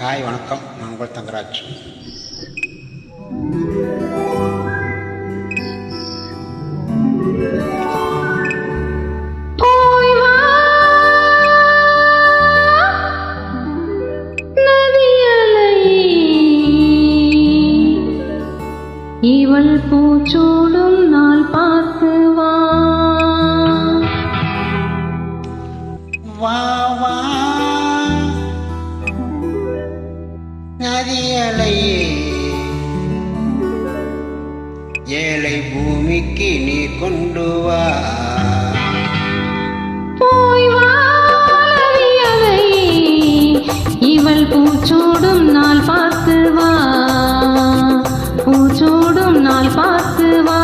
Hi வணக்கம். நான் உங்கள் தங்கராஜ். இவள் பூச்சூடும் நாள் பா நதியலையே ஏழை பூமிக்கு நீ கொண்டு வா. இவள் பூச்சூடும் நாள் பார்த்து வா. பூச்சூடும் நாள் பார்த்து வா.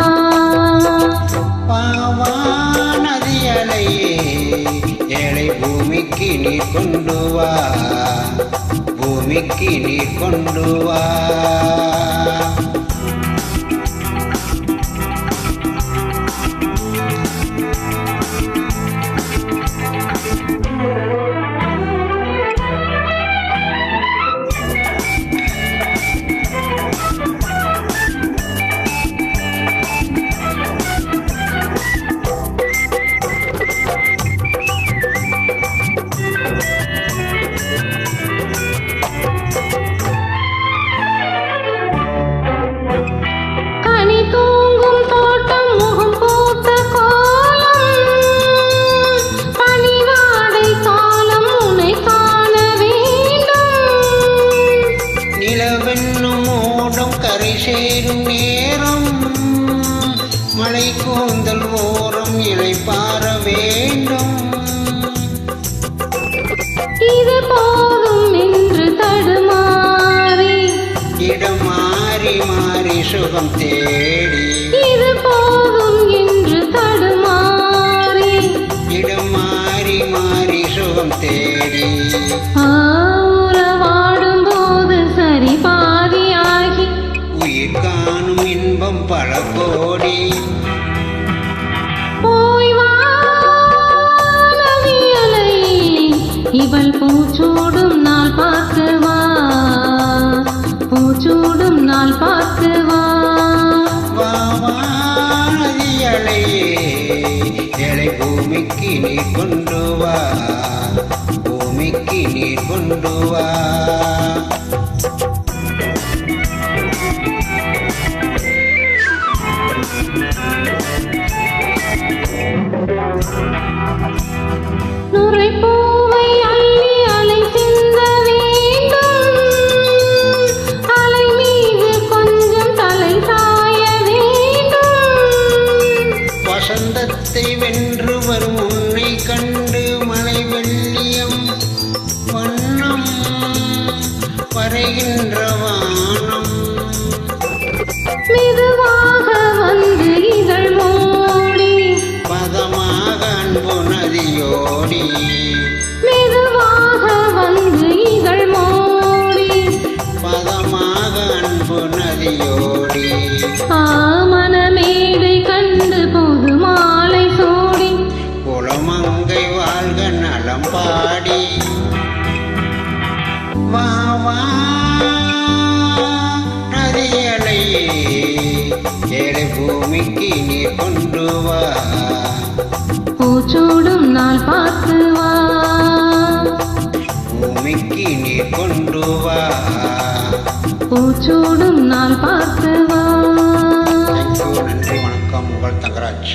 நதியலையே ஏழை பூமிக்கு நீ கொண்டு வா. பூமிக்கு நீ கொண்டு வா. மலை கூந்தல் ஓரம் இலை பார வேண்டும். இது போதும் என்று தடுமாறி. இடம் மாறி மாறி சுகம் தேடி. இது போதும் என்று தடுமாறி. இடம் மாறி மாறி சுகம் தேடி. உறவாடும் இவள் பூச்சூடும் நாள் பார்க்கவா? வா பூச்சூடும் நாள் பார்த்து ஏழை பூமிக்கு நீ கொண்டு வா. பூமிக்கு நீ கொண்டு வா. வசந்தத்தை வென்று வரும் உன்னை கண்டு மலை வெள்ளியம் வண்ணம் வரைகின்ற வானம். மெதுவாக வந்து இதழ் மூடி. பதமாக அன்பு நதியோடி மெதுவாக வந்து இதழ் மூடி. பதமாக அன்பு நதியோடி பூமிக்கு நீ கொண்டு வா. பூச்சூடும் நாள் பார்த்து வா. பூமிக்கு நீ கொண்டு வா. பூச்சூடும் நாள் பார்த்து வா. நன்றி வணக்கம். உங்கள் தங்கராஜ்.